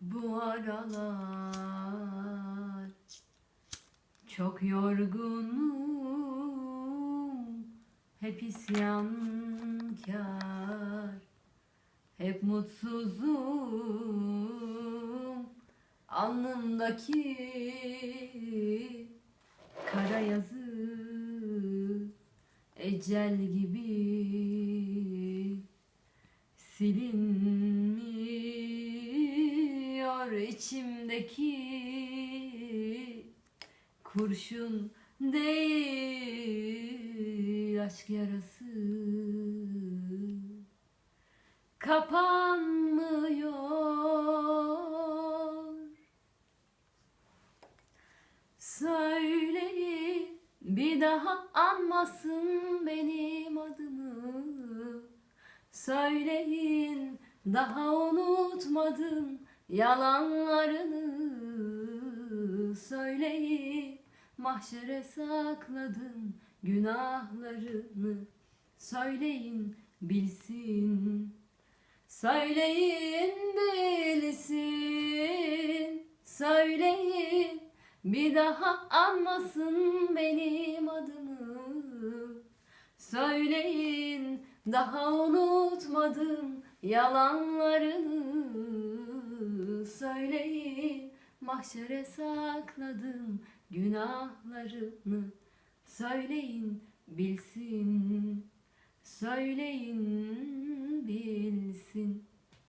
bu aralar. Çok yorgunum Hep isyankar Hep mutsuzum Alnımdaki Kara yazı Ecel gibi Silinmiyor içimdeki Kurşun değil aşk yarası. Kapanmıyor. Söyleyin bir daha anmasın benim adımı. Söyleyin daha unutmadım yalanlarını Söyleyin mahşere sakladım günahlarını. Söyleyin bilsin. Söyleyin bilsin. Söyleyin bir daha anmasın benim adımı. Söyleyin daha unutmadım yalanlarını Söyleyin mahşere sakladım günahlarını Söyleyin bilsin Söyleyin bilsin